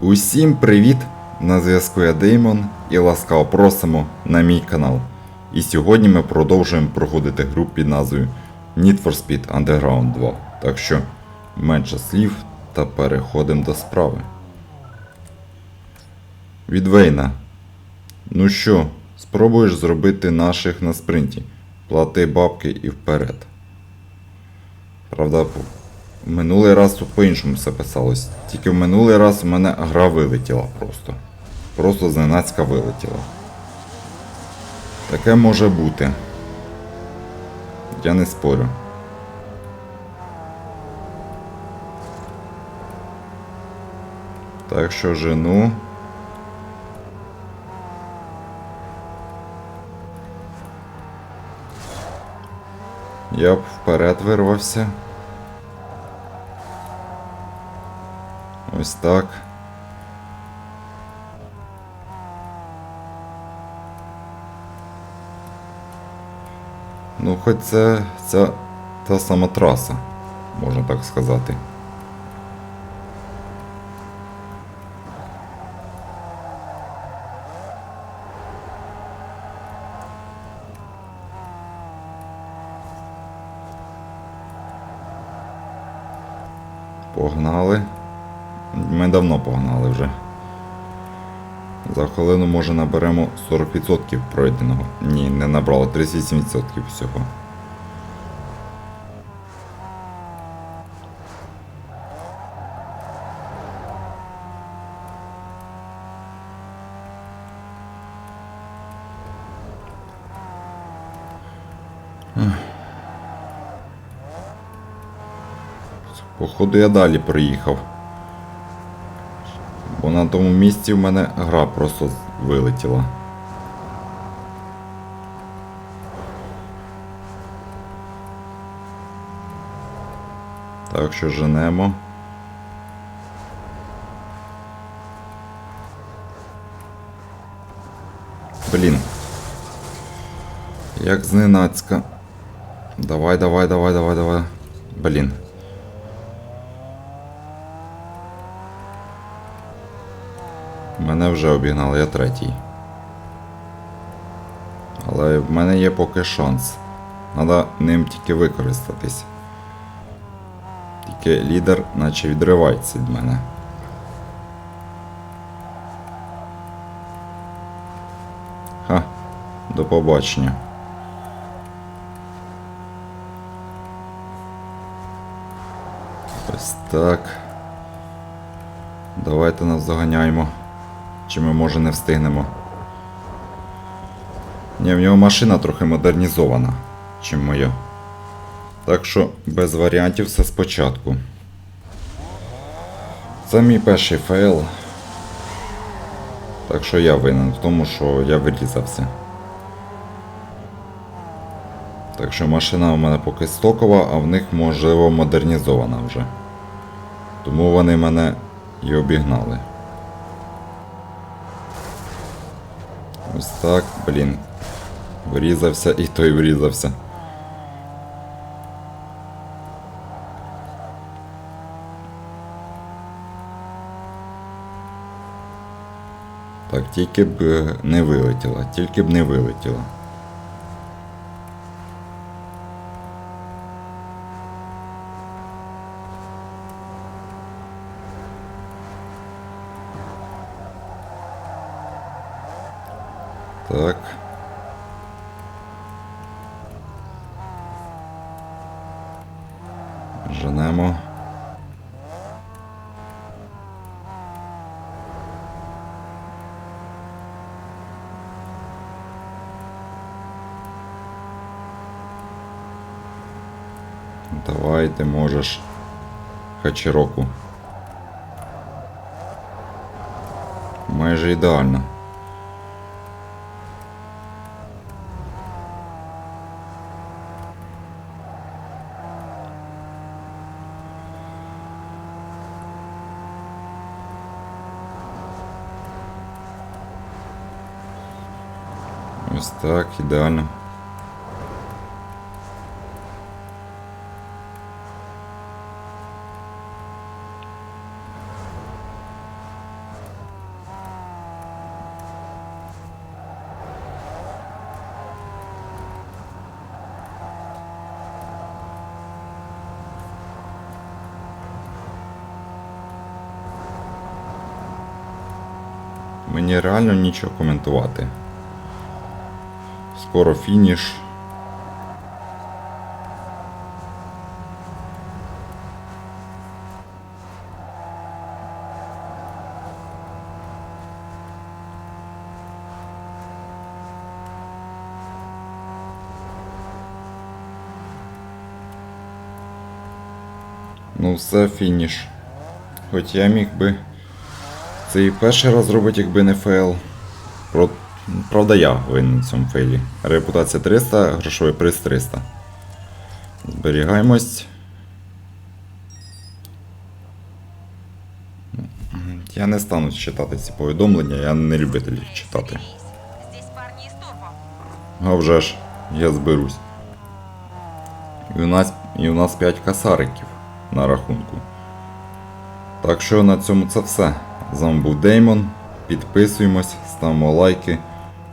Усім привіт! На зв'язку я Деймон і ласкаво просимо на мій канал. І сьогодні ми продовжуємо проходити гру під назвою Need for Speed Underground 2. Так що менше слів та переходимо до справи. Від Вейна. Ну що, спробуєш зробити наших на спринті. Плати бабки і вперед. Правда, минулий раз по-іншому все писалось. Тільки в минулий раз у мене гра вилетіла просто. Просто зненацька вилетіла. Таке може бути. Я не спорю. Так що жену. Я б вперед вирвався. Ось так. Ну, хоч це, це та сама траса, можна так сказати. Погнали. Ми давно погнали вже. За хвилину може наберемо 40% пройденого. Ні, не набрало 38% всього. Походу я далі проїхав. На тому місці в мене гра просто вилетіла. Так що женемо. Блін. Як зненацька. Давай, давай, давай, давай, давай. Блін. Мене вже обігнали, я третій. Але в мене є поки шанс. Треба ним тільки використатись. Тільки лідер наче відривається від мене. Ха, до побачення. Ось так. Давайте нас заганяємо. Чи ми може не встигнемо. Ні, в нього машина трохи модернізована, чим моя. Так що без варіантів все спочатку. Це мій перший фейл. Так що я винен в тому, що я вирізався. Так що машина у мене поки стокова, а в них можливо модернізована вже. Тому вони мене і обігнали. Ось так, блін. Врізався і той врізався. Так, тільки б не вилетіла, тільки б не вилетіла. Так. Женемо. Давай, ти можеш. Хачіроку. Майже ідеально. Ось так, ідеально. Мені реально нічого коментувати. Скоро фініш. Ну все, фініш. Хоч я міг би це і перший раз зробити, якби не фейл. Правда, я винен в цьому фейлі. Репутація 300, грошовий приз 300. Зберігаємось. Я не стану читати ці повідомлення, я не любитель читати. А вже ж, я зберусь. І у нас, і у нас 5 касариків на рахунку. Так що на цьому це все. З вами був Деймон. Підписуємось, ставимо лайки,